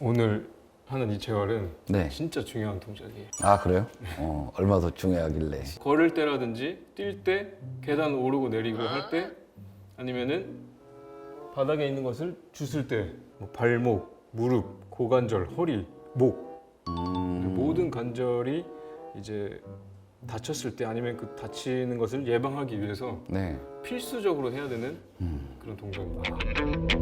오늘 하는 이 재활은 네. 진짜 중요한 동작이에요. 아 그래요? 어, 얼마 더 중요하길래. 걸을 때라든지 뛸 때 계단 오르고 내리고 할 때 아니면은 바닥에 있는 것을 주술 때뭐 발목, 무릎, 고관절, 허리, 목 음, 모든 관절이 이제 다쳤을 때 아니면 그 다치는 것을 예방하기 위해서 네. 필수적으로 해야 되는 음. 그런 동작입니다.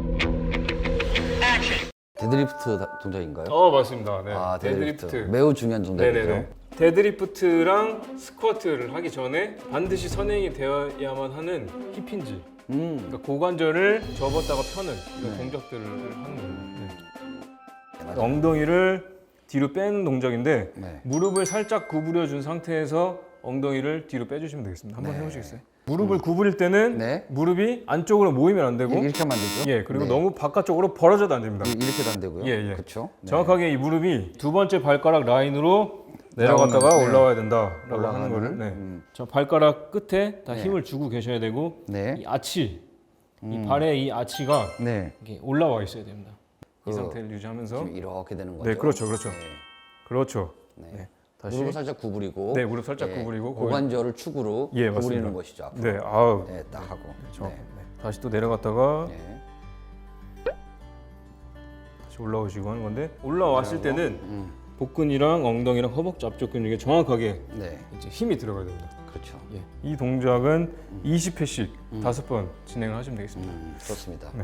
데드리프트 다- 동작인가요? 어 맞습니다. 네. 아 데드리프트. 매우 중요한 동작이죠. 데드리프트랑 스쿼트를 하기 전에 반드시 선행이 되어야만 하는 힙힌지. 음. 그러니까 고관절을 접었다가 펴는 이런 네. 동작들을 하는 거예요. 네. 맞아요. 엉덩이를 뒤로 빼는 동작인데 네. 무릎을 살짝 구부려 준 상태에서 엉덩이를 뒤로 빼주시면 되겠습니다. 한번 네. 해보시겠어요? 무릎을 구부릴 때는 네. 무릎이 안쪽으로 모이면 안 되고 이렇게 하면 안 되죠? 예 그리고 네. 너무 바깥쪽으로 벌어져도 안 됩니다. 이- 이렇게도 안 되고요. 예, 예. 그렇죠. 네. 정확하게 이 무릎이 두 번째 발가락 라인으로 내려갔다가 나오는, 네. 올라와야 된다라고 하는 거를 네. 음. 저 발가락 끝에 다 네. 힘을 주고 계셔야 되고 네. 이 아치 이 음. 발의 이 아치가 네. 이렇게 올라와 있어야 됩니다. 이 그- 상태를 유지하면서 지금 이렇게 되는 거죠. 네 그렇죠 그렇죠 네. 그렇죠 네. 네. 다시 무릎을 살짝 구부리고 네 무릎 살짝 예, 구부리고 고관절을 축으로 예, 구부리는 맞습니다. 것이죠. 앞으로. 네 아우 네, 딱 하고. 정확 네. 네. 다시 또 내려갔다가 네. 다시 올라오시고 하는 건데 올라왔을 때는 음. 복근이랑 엉덩이랑 허벅지 앞쪽 근육에 정확하게 네. 이제 힘이 들어가야 됩니다. 그렇죠. 예. 이 동작은 20회씩 다섯 번 진행을 하시면 되겠습니다. 음, 좋습니다. 네.